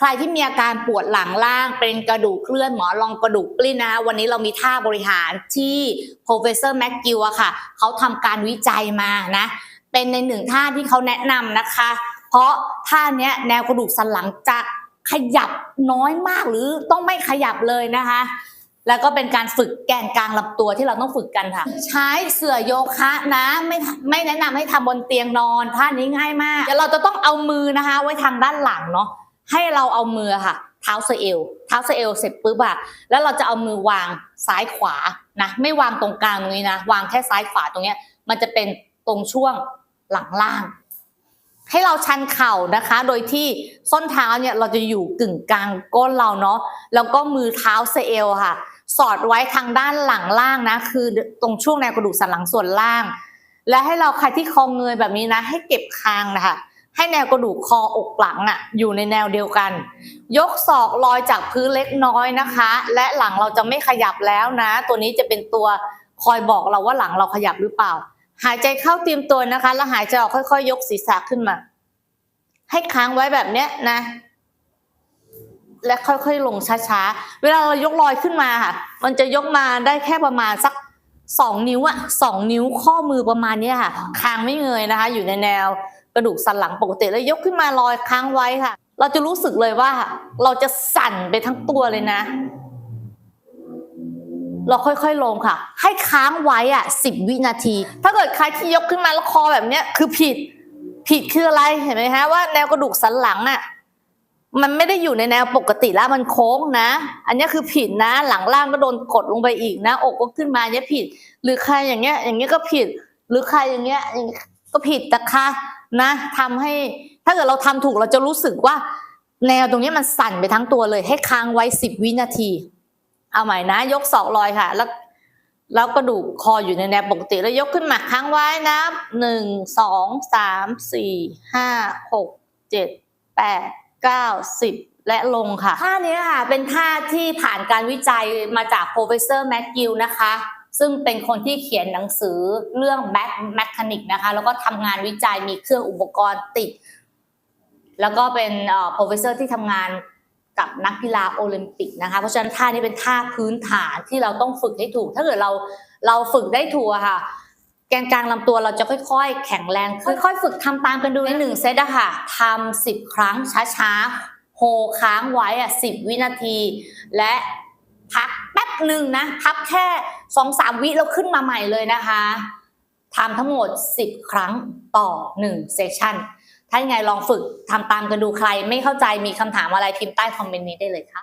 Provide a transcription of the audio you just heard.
ใครที่มีอาการปวดหลังล่างเป็นกระดูกเคลื่อนหมอลองกระดูกกลิ้นนะคะวันนี้เรามีท่าบริหารที่ professor McGill อะค่ะ เขาทำการวิจัยมานะ เป็นในหนึ่งท่าที่เขาแนะนำนะคะ เพราะท่านี้แนวกระดูกสันหลังจะขยับน้อยมากหรือต้องไม่ขยับเลยนะคะ แล้วก็เป็นการฝึกแกนกลางลำตัวที่เราต้องฝึกกันค่ะ ใช้เสื่อโยคะนะไม่ไม่แนะนำให้ทำบนเตียงนอนท่านี้ง่ายมากเดี๋ยวเราจะต้องเอามือนะคะ ไว้ทางด้านหลังเนาะ ให้เราเอามือค่ะ เท้าสะเอวเท้าสะเอวเสร็จปุ๊บอะแล้วเราจะเอามือวางซ้ายขวานะไม่วางตรงกลางตรงนี้นะวางแค่ซ้ายขวาตรงเนี้ย มันจะเป็นตรงช่วงหลังล่าง ให้เราชันเข่านะคะ โดยที่ส้นเท้าเนี่ยเราจะอยู่กึ่งกลางก้นเราเนาะแล้วก็มือเท้าสะเอวค่ะ สอดไว้ทางด้านหลังล่างนะ คือตรงช่วงแนวกระดูกสันหลังส่วนล่าง และให้เราใครที่คอเงยแบบนี้นะ ให้เก็บคางนะคะ ให้แนวกระดูกคออกหลังอะอยู่ในแนวเดียวกัน ยกศอกลอยจากพื้นเล็กน้อยนะคะ และหลังเราจะไม่ขยับแล้วนะ ตัวนี้จะเป็นตัวคอยบอกเราว่าหลังเราขยับหรือเปล่า หายใจเข้าเตรียมตัวนะคะ แล้วหายใจออกค่อยๆ ยกศีรษะขึ้นมา ให้ค้างไว้แบบเนี้ยนะ และค่อยๆลงช้าๆ เวลาเรายกลอยขึ้นมาค่ะ มันจะยกมาได้แค่ประมาณสักสองนิ้วอะสองนิ้วข้อมือประมาณเนี้ยค่ะ คางไม่เงยนะคะ อยู่ในแนว กระดูกสันหลังปกติแล้วยกขึ้นมาลอยค้างไว้ค่ะ เราจะรู้สึกเลยว่า เราจะสั่นไปทั้งตัวเลยนะ เราค่อยๆลงค่ะ ให้ค้างไว้อะสิบวินาที ถ้าเกิดใครที่ยกขึ้นมาแล้วคอแบบเนี้ยคือผิด ผิดคืออะไรเห็นไหมคะว่าแนวกระดูกสันหลังอะมันไม่ได้อยู่ในแนวปกติแล้วมันโค้งนะ อันนี้คือผิดนะ หลังล่างก็โดนกดลงไปอีกนะ อกก็ขึ้นมาเนี่ยผิด หรือใครอย่างเงี้ย อย่างเงี้ยก็ผิด หรือใครอย่างเงี้ยอย่างเงี้ยก็ผิดนะคะ นะทำให้ถ้าเกิดเราทำถูกเราจะรู้สึกว่า แนวตรงนี้มันสั่นไปทั้งตัวเลย ให้ค้างไว้สิบวินาที เอาใหม่นะ ยกศอกลอยค่ะ แล้วแล้วกระดูกคออยู่ในแนวปกติแล้วยกขึ้นมาค้างไว้นะหนึ่งสองสามสี่ห้าหกเจ็ดแปดเก้าสิบและลงค่ะ ท่านี้ค่ะ เป็นท่าที่ผ่านการวิจัยมาจาก professor McGill นะคะ ซึ่งเป็นคนที่เขียนหนังสือเรื่อง back mechanic นะคะแล้วก็ทำงานวิจัยมีเครื่องอุปกรณ์ติด แล้วก็เป็นเอ่อ professor ที่ทำงานกับนักกีฬาโอลิมปิกนะคะ เพราะฉะนั้นท่านี้เป็นท่าพื้นฐานที่เราต้องฝึกให้ถูก ถ้าเกิดเราเราฝึกได้ถูกค่ะ แกนกลางลำตัวเราจะค่อย ๆ แข็งแรง ค่อย ๆ ฝึกทำตามกันดูในหนึ่งเซตอะค่ะทำสิบครั้งช้าๆโฮค้างไว้อะสิบวินาที และพัก หนึ่งนะ พับแค่สองสามวิแล้วขึ้นมาใหม่เลยนะคะทำทั้งหมด 10 ครั้งต่อ1เซสชั่นถ้ายังไงลองฝึกทำตามกันดูใคร ไม่เข้าใจมีคำถามอะไรพิมพ์ใต้คอมเมนต์นี้ได้เลยค่ะ